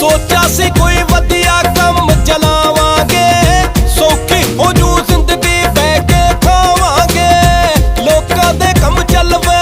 ਸੋਚਿਆ ਸੀ ਕੋਈ ਵਧੀਆ ਕੰਮ ਚਲਾਵਾਂਗੇ, ਸੌਖੀ ਹੋ ਜੂ ਜ਼ਿੰਦਗੀ ਬੈ ਕੇ ਖਾਵਾਂਗੇ। ਲੋਕਾਂ ਦੇ ਕੰਮ ਚੱਲਵੇ